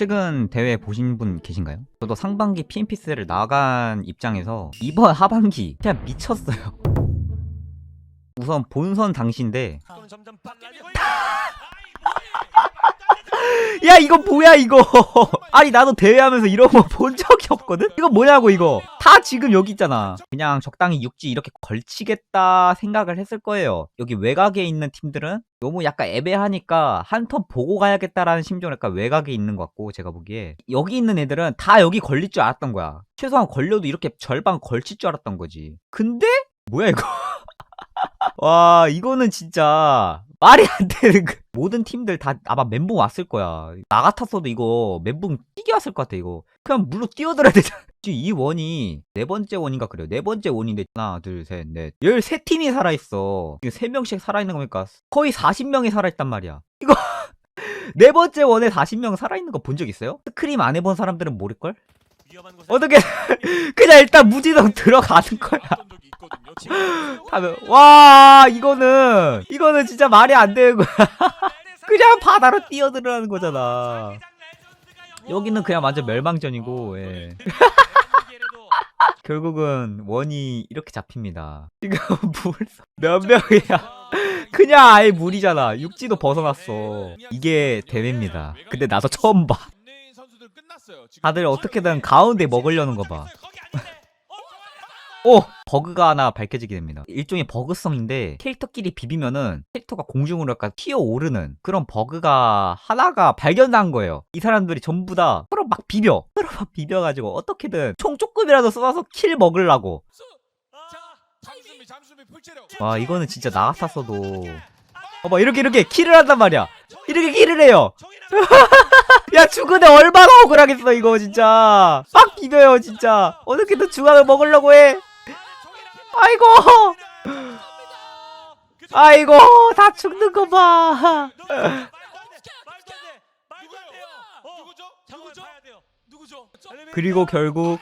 최근 대회 보신 분 계신가요? 저도 상반기 PNP스를 나간 입장에서 이번 하반기 그냥 미쳤어요. 우선 본선 당시인데 점점 빨라지고 야 이거 뭐야 이거? 아니 나도 대회하면서 이런 거 본 적이 없거든? 이거 뭐냐고 이거? 다 지금 여기 있잖아. 그냥 적당히 육지 이렇게 걸치겠다 생각을 했을 거예요. 여기 외곽에 있는 팀들은 너무 약간 애매하니까 한 턴 보고 가야겠다라는 심정을 약간 외곽에 있는 것 같고 제가 보기에. 여기 있는 애들은 다 여기 걸릴 줄 알았던 거야. 최소한 걸려도 이렇게 절반 걸칠 줄 알았던 거지. 근데? 뭐야 이거 와 이거는 진짜 말이 안 되는 거. 모든 팀들 다 아마 멘붕 왔을 거야. 나 같았어도 이거 멘붕 뛰게 왔을 것 같아 이거. 그냥 물로 뛰어들어야 되잖아. 지금 이 원이 네 번째 원인가 그래요. 네 번째 원인데 하나 둘 셋 넷 열세 팀이 살아있어. 이거 세 명씩 살아있는 거니까 거의 40명이 살아있단 말이야. 이거 네 번째 원에 40명 살아있는 거 본 적 있어요? 스크림 안 해본 사람들은 모를걸? 어떻게 그냥 일단 무지성 들어가는 거야. 하면 와 이거는 이거는 진짜 말이 안 되는 거야. 그냥 바다로 뛰어들어가는 거잖아. 여기는 그냥 완전 멸망전이고 예. 결국은 원이 이렇게 잡힙니다. 지금 물몇 명이야? 그냥 아예 물이잖아. 육지도 벗어났어. 이게 대회입니다. 근데 나도 처음 봐. 다들 어떻게든 가운데 먹으려는 거 봐. 오! 버그가 하나 밝혀지게 됩니다. 일종의 버그성인데 캐릭터끼리 비비면은 캐릭터가 공중으로 약간 튀어오르는 그런 버그가 하나가 발견난 거예요. 이 사람들이 전부 다 서로 막 비벼. 서로 막 비벼가지고 어떻게든 총 조금이라도 쏘아서 킬 먹으려고. 와 이거는 진짜 나 같았어도 봐봐 이렇게 이렇게 킬을 한단 말이야. 이렇게 킬을 해요. 야 죽은애 얼마나 억울하겠어 이거 진짜. 막 비벼요 진짜. 어떻게든 중앙을 먹으려고 해. 아이고. 아이고 다 죽는 거 봐. 그리고 결국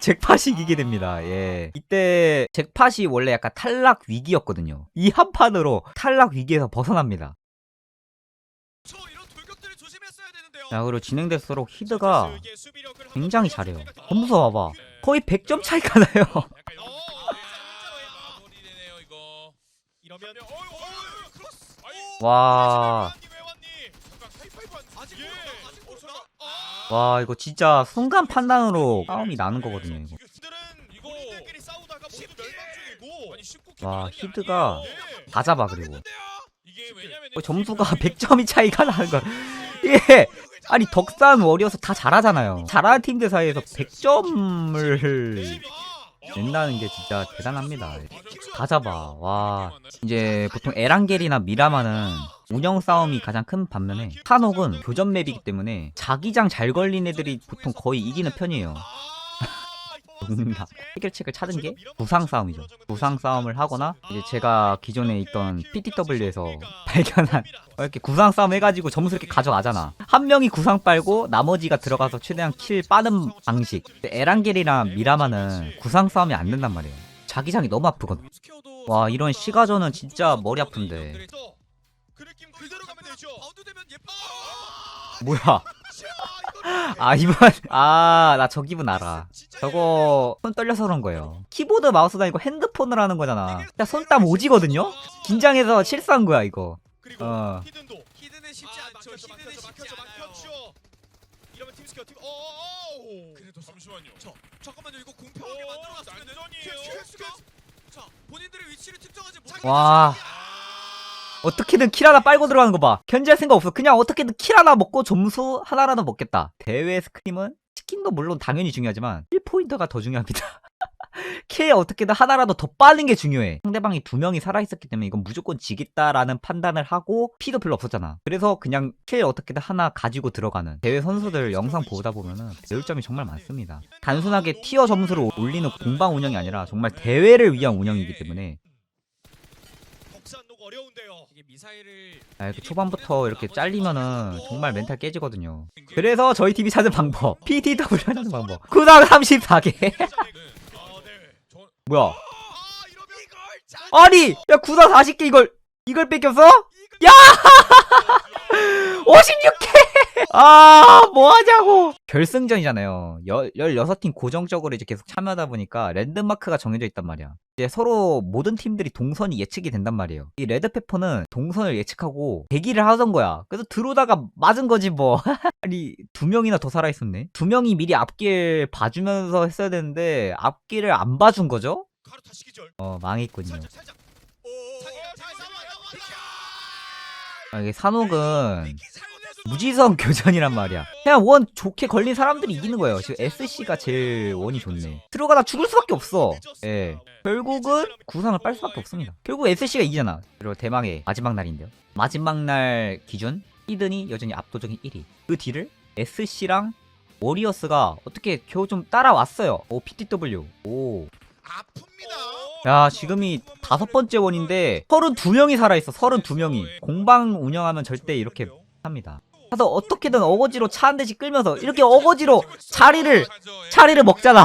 잭팟이 이기게 됩니다. 예. 이때 잭팟이 원래 약간 탈락 위기였거든요. 이 한 판으로 탈락 위기에서 벗어납니다. 되는데요. 자, 그리고 진행될수록 히드가 굉장히 잘해요. 점수 봐봐. 거의 100점 차이가 나요. 와. 예. 모르나? 아. 와, 이거 진짜 순간 판단으로 싸움이 나는 거거든요, 이거. 히드는 이거 본인들끼리 싸우다가 모두 멸망 중이고. 아니, 19 와, 히드가 예. 다 잡아, 그리고. 어, 점수가 100점이 차이가 나는 거. 이게 아니 덕산 워리어스 다 잘하잖아요. 잘하는 팀들 사이에서 100점을 낸다는 게 진짜 대단합니다. 다 잡아. 와. 이제 보통 에란겔이나 미라마는 운영 싸움이 가장 큰 반면에 한옥은 교전 맵이기 때문에 자기장 잘 걸린 애들이 보통 거의 이기는 편이에요. 농락. 해결책을 찾은 게 부상 싸움이죠. 부상 싸움을 하거나 이제 제가 기존에 있던 PTW에서 발견한 어, 이렇게 구상 싸움 해가지고 점수 이렇게 가져가잖아. 한 명이 구상 빨고 나머지가 들어가서 최대한 킬 빠는 방식. 근데 에란겔이나 미라마는 구상 싸움이 안 된단 말이에요. 자기장이 너무 아프거든. 와 이런 시가전은 진짜 머리 아픈데. 그 느낌 그대로 가면 되죠. 바운드 되면 예뻐. 뭐야? 아 이번 아나 저 기분 알아. 저거 손 떨려서 그런 거예요. 키보드 마우스도 아니고 핸드폰을 하는 거잖아. 진짜 손땀 오지거든요. 긴장해서 실수한 거야 이거. 그리고 어. 히든도 히든은 쉽지 않죠. 히든은 쉽지 않죠. 이러면 팀 스퀘어 팀 어. 그래도 잠시만요. 저 잠깐만요. 이거 공평하게 만들어 놨으면 난전이에요. 자, 본인들의 위치를 특정하지 못하게 와. 어떻게든 킬 하나 빨고 들어가는 거 봐. 견제할 생각 없어. 그냥 어떻게든 킬 하나 먹고 점수 하나라도 먹겠다. 대회 스크림은 치킨도 물론 당연히 중요하지만 1포인트가 더 중요합니다. 킬 어떻게든 하나라도 더 빠는 게 중요해. 상대방이 두 명이 살아있었기 때문에 이건 무조건 지겠다라는 판단을 하고 피도 별로 없었잖아. 그래서 그냥 킬 어떻게든 하나 가지고 들어가는 대회 선수들 영상 보다 보면은 배울 점이 정말 많습니다. 단순하게 티어 점수를 올리는 공방 운영이 아니라 정말 대회를 위한 운영이기 때문에 어려운데요. 아, 이렇게 초반부터 이렇게 잘리면은 정말 멘탈 깨지거든요. 그래서 저희 팀이 찾은 방법. PTW 하는 방법. 구상 34개. 아, 네. 저 뭐야? 아, 아니! 야, 구상 40개 이걸, 이걸 뺏겼어? 야! 56개! 아, 뭐 하자고! 결승전이잖아요. 여, 16팀 고정적으로 이제 계속 참여하다 보니까 랜드마크가 정해져 있단 말이야. 이제 서로 모든 팀들이 동선이 예측이 된단 말이에요. 이 레드페퍼는 동선을 예측하고 대기를 하던 거야. 그래서 들어오다가 맞은 거지 뭐. 아니, 두 명이나 더 살아있었네. 두 명이 미리 앞길 봐주면서 했어야 되는데 앞길을 안 봐준 거죠? 어, 망했군요. 살짝 살짝. 오. 아, 이게 산옥은 무지성 교전이란 말이야. 그냥 원 좋게 걸린 사람들이 이기는 거예요. 지금 SC가 제일 원이 좋네. 들어가다 죽을 수밖에 없어. 예. 결국은 구상을 빨 수밖에 없습니다. 결국 SC가 이기잖아. 그리고 대망의 마지막 날인데요. 마지막 날 기준 히든이 여전히 압도적인 1위. 그 뒤를 SC랑 워리어스가 어떻게 겨우 좀 따라왔어요. 오 PTW. 오. 아픕니다. 야 지금이 다섯 번째 원인데 32명이 살아있어 32명이 공방 운영하면 절대 이렇게 합니다 가서 어떻게든 어거지로 차 한 대씩 끌면서 이렇게 어거지로 자리를 자리를 먹잖아.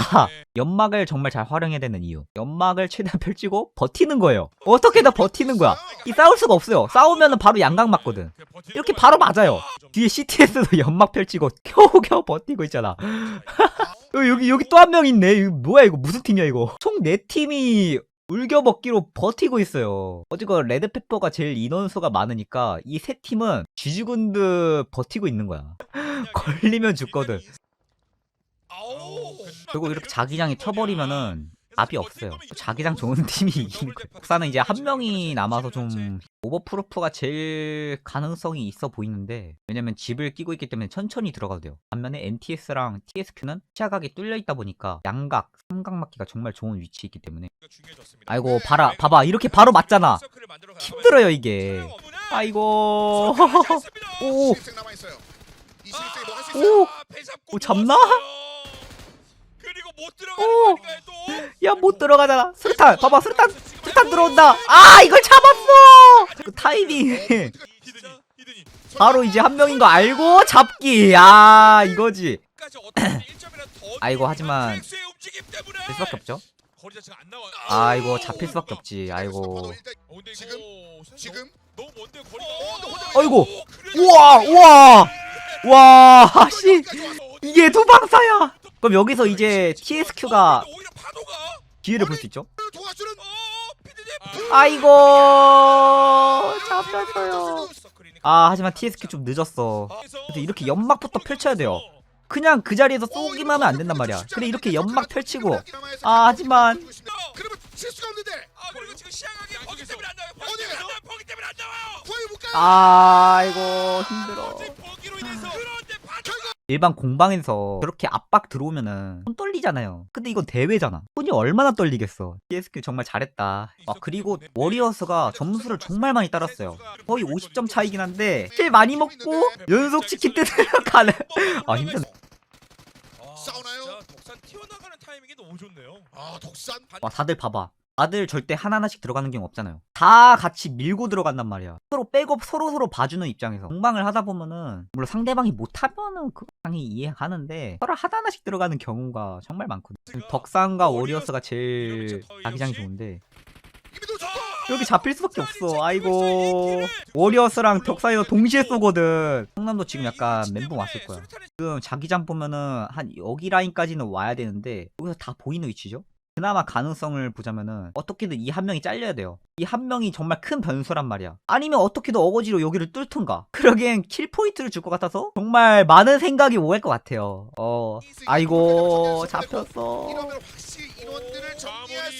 연막을 정말 잘 활용해야 되는 이유. 연막을 최대한 펼치고 버티는 거예요. 어떻게든 버티는 거야? 이 싸울 수가 없어요. 싸우면은 바로 양각 맞거든. 이렇게 바로 맞아요. 뒤에 CTS도 연막 펼치고 겨우겨우 버티고 있잖아. 어, 여기 여기 또 한 명 있네. 이거 뭐야 이거? 무슨 팀이야 이거? 총네 팀이 울겨 먹기로 버티고 있어요. 어쨌건 레드페퍼가 제일 인원수가 많으니까 이 세 팀은 쥐죽은드 버티고 있는 거야. 걸리면 죽거든. 결국 이렇게 자기장이 쳐버리면은 답이 없어요. 자기장 좋은 팀이 이기는 거예요. 국사는 이제 한 명이 남아서 좀 오버프루프가 제일 가능성이 있어 보이는데 왜냐면 집을 끼고 있기 때문에 천천히 들어가도 돼요. 반면에 NTS랑 TSQ는 시야각이 뚫려 있다 보니까 양각, 삼각 맞기가 정말 좋은 위치에 있기 때문에 아이고 봐라 봐봐 이렇게 바로 맞잖아. 힘들어요 이게. 아이고 오. 오. 있어요? 오, 잡나? 오. 야 못 들어가잖아. 수류탄 봐봐 수류탄 수류탄 들어온다. 아 이걸 잡았어. 그 타이밍. 바로 이제 한 명인 거 알고 잡기. 아 이거지. 까지 어떻게든 1점이라도 더 아이고, 하지만 될 수밖에 없죠. 아이고 잡힐 수밖에 없지. 아이고. 어, 지금? 어, 아이고. 우와 우와 와 씨. 이게 두 방사야. 그럼 여기서 이제 TSQ가 기회를 볼 수 있죠. 도와주는 어 피디님 아이고 잡혔어요. 아 하지만 TSQ 좀 늦었어. 그래서 이렇게 연막부터 펼쳐야 돼요. 그냥 그 자리에서 쏘기만 하면 안 된단 말이야. 그래 이렇게 연막 펼치고 아 하지만 그러면 실수가 없는데 아. 아이고 힘들 일반 공방에서 그렇게 압박 들어오면은 손 떨리잖아요. 근데 이건 대회잖아. 손이 얼마나 떨리겠어. TSQ 정말 잘했다. 아 그리고 워리어스가 점수를 정말 많이 따랐어요. 거의 50점 차이긴 한데 킬 많이 먹고 연속 치킨 때 들어가는. 아 힘드네. 싸우나요? 진짜 덕산 튀어나가는 타이밍이 너무 좋네요. 아 독산 와 다들 봐봐. 다들 절대 하나하나씩 들어가는 경우 없잖아요. 다 같이 밀고 들어간단 말이야. 서로 백업 서로 서로 봐주는 입장에서 공방을 하다 보면은 물론 상대방이 못하면은 그 당연히 이해하는데 서로 하나하나씩 들어가는 경우가 정말 많거든. 덕산과 워리어스가 제일 자기장이 좋은데 여기 잡힐 수밖에 없어. 아이고 워리어스랑 덕산이도 동시에 쏘거든. 성남도 지금 약간 멘붕 왔을 거야. 지금 자기장 보면은 한 여기 라인까지는 와야 되는데 여기서 다 보이는 위치죠? 그나마 가능성을 보자면은 어떻게든 이 한 명이 잘려야 돼요. 이 한 명이 정말 큰 변수란 말이야. 아니면 어떻게든 어거지로 여기를 뚫든가. 그러기엔 킬 포인트를 줄 것 같아서 정말 많은 생각이 오갈 것 같아요. 어, 아이고 잡혔어.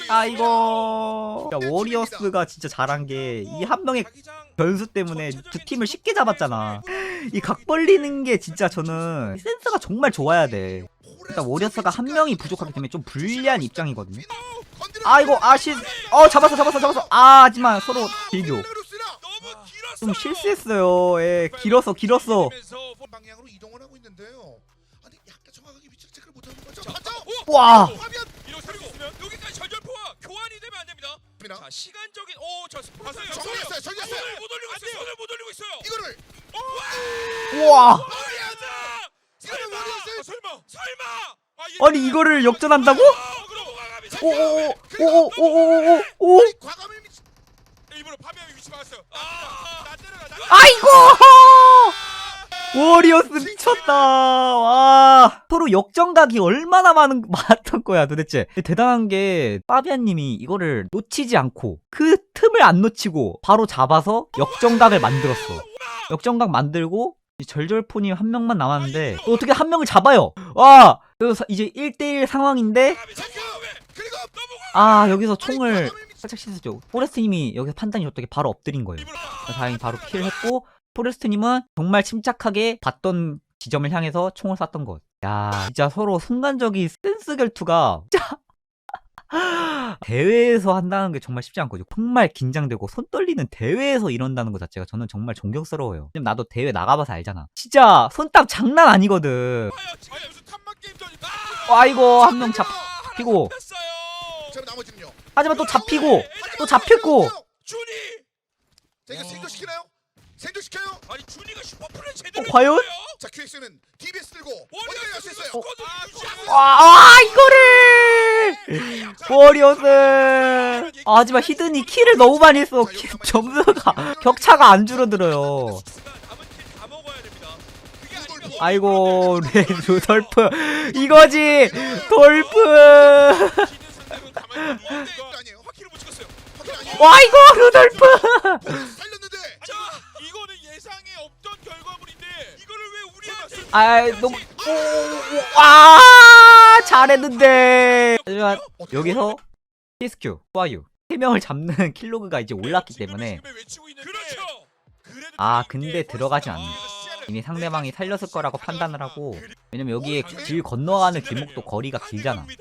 아이고. 야, 워리어스가 진짜 잘한 게 이 한 명의 변수 때문에 두 팀을 쉽게 잡았잖아. 이 각 벌리는 게 진짜 저는 센스가 정말 좋아야 돼. 일단 워리어스가 한 명이 부족하기 때문에 좀 불리한 입장이거든요. 아이고 아시 어 잡았어 잡았어 잡았어 아 하지만 서로 길었어. 좀 실수했어요 예 길었어 길었어 방향으로 이동을 하고 있는데요. 아니 약간 정확하게 위치를 체크를 못하는 거죠. 맞죠? 와 화면 이런 소리가 있으면 여기까지 전절포와 교환이 되면 안 됩니다. 자 시간적인 오저 봤어요. 정리했어요, 정리했어요. 손을 못 올리고 있어요. 손을 못 올리고 있어요. 이거를 우와 머리하자. 이러면 머리였어요. 설마 설마. 아, 얘- 아니 이거를 역전한다고? 아, 그럼 과감히 오오오오오오오 아니, 과감히 미치- 일부러 파멸의 위치 막았어요. 아, 나 때려라. 나 아이고 워리어스 미쳤다. 와. 서로 역정각이 얼마나 많은, 많았던 거야, 도대체. 대단한 게, 파비안님이 이거를 놓치지 않고, 그 틈을 안 놓치고, 바로 잡아서 역정각을 만들었어. 역정각 만들고, 이 절절폰이 한 명만 남았는데, 또 어떻게 한 명을 잡아요? 와! 그래서 이제 1대1 상황인데, 아, 여기서 총을 살짝 씻으죠. 포레스트님이 여기서 판단이 어떻게 바로 엎드린 거예요. 다행히 바로 킬을 했고 포레스트님은 정말 침착하게 봤던 지점을 향해서 총을 쐈던 것. 야, 진짜 서로 순간적인 센스 결투가 진짜 대회에서 한다는 게 정말 쉽지 않거든요. 정말 긴장되고 손 떨리는 대회에서 이런다는 것 자체가 저는 정말 존경스러워요. 지금 나도 대회 나가봐서 알잖아. 진짜 손땀 장난 아니거든. 아이고 한 명 잡히고. 하지만 또 잡히고 또 잡혔고 준이 자 이거 생존시키나요? 생존시켜요? 아니 준이가 슈퍼플레이 어, 제대로 과연? 했어요. 자 QX는 DBS 들고 어디까지 갈수 있어요? 어, 아, 와, 와 이거를! 워리어스! 아, 하지만 히든이 킬을 너무 많이 했어. 키- 점수가 격차가 안 줄어들어요. 아이고 레 루돌프. 이거지! 돌프! 지는 상대로 가 우리한테 아 너무 오, 와 잘했는데. 하지만 여기서 PSQ 소아유 3명을 잡는 킬로그가 이제 올랐기 때문에 그렇죠. 아, 근데 들어가지 않네. 시야를 이미 상대방이 살렸을 거라고 판단을 하고 왜냐면 여기에 길 건너가는 길목도 거리가 길잖아.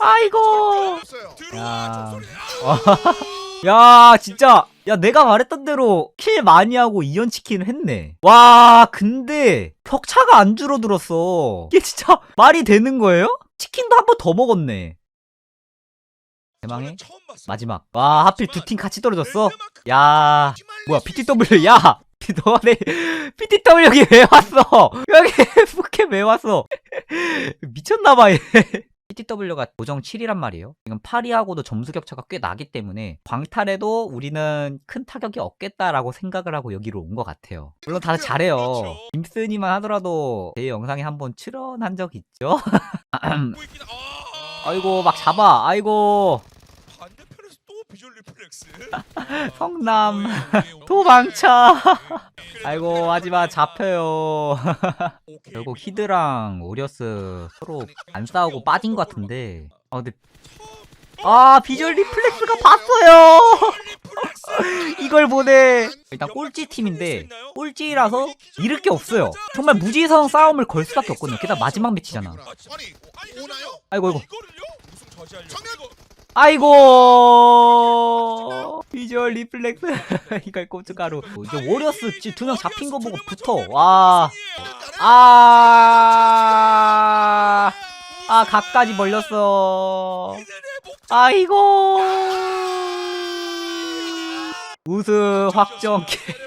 아이고. 야. 야 진짜 야 내가 말했던 대로 킬 많이 하고 이연치킨을 했네. 와 근데 격차가 안 줄어들었어. 이게 진짜 말이 되는 거예요? 치킨도 한 번 더 먹었네. 대망의 마지막. 와 하필 두 팀 같이 떨어졌어? 야 뭐야 PTW 야! 너네 PTW 여기 왜 왔어? 여기 푸켓 왜 왔어? 미쳤나봐 얘 PTW가 고정 7이란 말이에요. 지금 8위하고도 점수 격차가 꽤 나기 때문에 광탈에도 우리는 큰 타격이 없겠다라고 생각을 하고 여기로 온 것 같아요. 물론 다들 잘해요. 그렇죠. 김스니만 하더라도 제 영상에 한번 출연한 적 있죠? 아이고 막 잡아. 아이고. 반대편에서 또 비주얼 리플렉스. 성남. 어, 도망쳐. 예. 아이고 하지마. 잡혀요. 오케이. 결국 히드랑 오리어스 서로 안 싸우고 빠진 것 같은데. 아 근데 아 비주얼 리플렉스가 봤어요. 이걸 보네. 일단 꼴찌 팀인데 꼴찌라서 잃을 게 없어요. 정말 무지성 싸움을 걸 수밖에 없거든요. 게다가 마지막 매치잖아? 아이고 아이고 아이고. 비주얼 리플렉스. 이걸 고춧가루. 이제 오리어스 두명 잡힌 거 보고 붙어. 와. 아, 아, 각까지 벌렸어. 아이고. 우승 확정.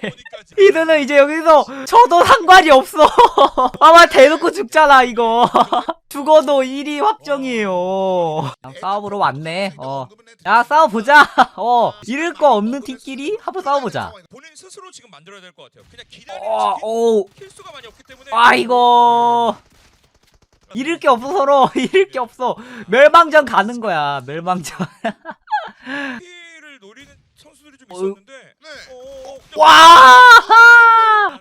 이들은 이제 여기서 저도 상관이 없어. 아마 대놓고 죽잖아, 이거. 죽어도 1위 확정이에요. 싸움으로 왔네. 어. 야, 싸워보자. 어. 잃을 거 없는 팀끼리 한번 싸워보자. 본인 스스로 지금 만들어야 될 것 같아요. 그냥 기다리는 어, 오. 킬수가 많이 없기 때문에 아이고. 잃을 게 없어, 서로. 잃을 게 없어. 멸망전 가는 거야, 멸망전. 좀 어, 있었는데 네. 어, 와!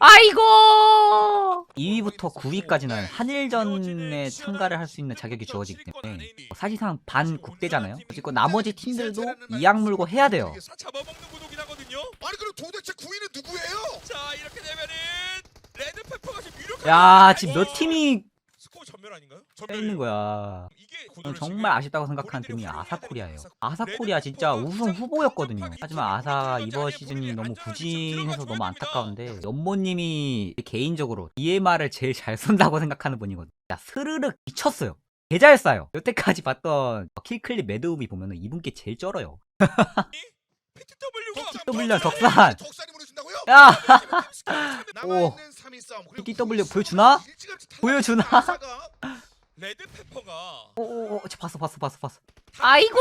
아이고! 2위부터 9위까지는 한일전에 참가를 할 수 있는 자격이 주어지기 때문에 사실상 반 국대잖아요. 그리고 나머지 팀들도 이악 물고 해야 돼요. 다 잡아먹는 구독이 나거든요. 아니 그럼 도대체 9위는 누구예요? 자 이렇게 되면은 레드 페퍼가 지금 유력한 야, 지금 몇 팀이 스코어 전멸 아닌가요? 떠 있는 거야. 정말 아쉽다고 생각하는 팀이 아사코리아예요. 아사코리아 진짜 우승 후보였거든요. 하지만 아사 이번 시즌이 너무 부진해서 너무 안타까운데 연모님이 개인적으로 DMR을 제일 잘 쏜다고 생각하는 분이거든요. 야 스르륵 미쳤어요. 개잘 쏴요. 여태까지 봤던 킬클립 매드우비 보면은 이분께 제일 쩔어요. PTW가 PTW 덕산. 야 오. 남아있는 3위 싸움. 그리고 PTW 구위 보여주나? 보여주나? 레드페퍼가 오오오 저 봤어 봤어 봤어 봤어 다 아이고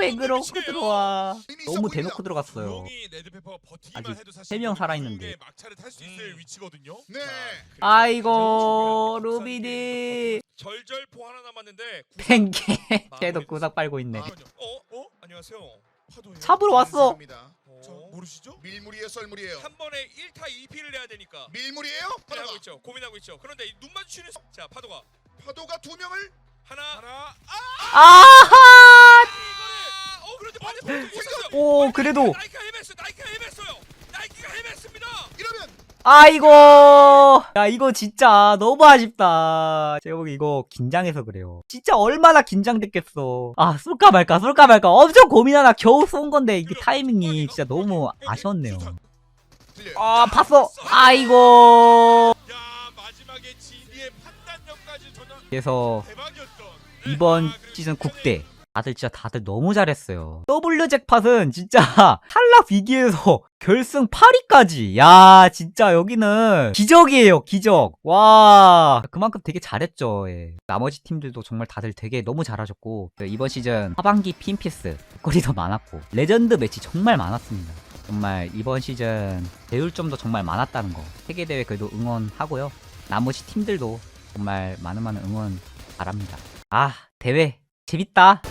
왜 그러고. 들어와 너무 대놓고. 들어갔어요 조용히 레드페퍼가 버티기만 아직 해도 사실 세명 살아있는데. 막차를 탈 수 있을 음. 위치거든요. 네. 아이고 루비디 절절포 하나 남았는데 팽개 쟤도 구석 빨고 있네 아. 어? 어? 안녕하세요. 파도예요. 잡으러 왔어. 자, 모르시죠? 밀물이에요, 썰물이에요. 한 번에 1타 2피를 내야 되니까 밀물이에요? 고민하고 파도가 있죠. 고민하고 있죠. 그런데 이눈 마주치는 수- 자 파도가 파도가 두 명을 하나. 하나. 아하! 이거를 어 그런데 반대편 있었어요. 오 그래도 나이키가 헤맸어. 나이키가 헤맸어요. 나이키가 헤맸습니다. 이러면 아이고! 야 이거 진짜 너무 아쉽다. 제가 보기 이거 긴장해서 그래요. 진짜 얼마나 긴장됐겠어. 아 쏠까 말까 쏠까 말까. 엄청 고민하다 겨우 쏜 건데 이게 타이밍이 진짜 너무 아쉬웠네요. 들려요. 아 봤어. 아이고 그래서. 이번 시즌 국대 다들 진짜 다들 너무 잘했어요. W 잭팟은 진짜 탈락 위기에서 결승 8위까지. 야, 진짜 여기는 기적이에요, 기적. 와, 그만큼 되게 잘했죠. 예. 나머지 팀들도 정말 다들 되게 너무 잘하셨고 그 이번 시즌 하반기 핀피스 거리 더 많았고 레전드 매치 정말 많았습니다. 정말 이번 시즌 배울 점도 정말 많았다는 거. 세계 대회 그래도 응원하고요. 나머지 팀들도 정말 많은 많은 응원 바랍니다. 아, 대회 재밌다.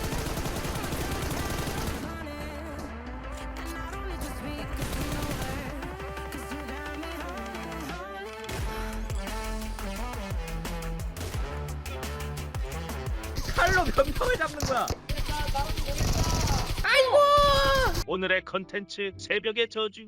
칼로 몇 명을 잡는 거야? 오늘의 컨텐츠 새벽의 저주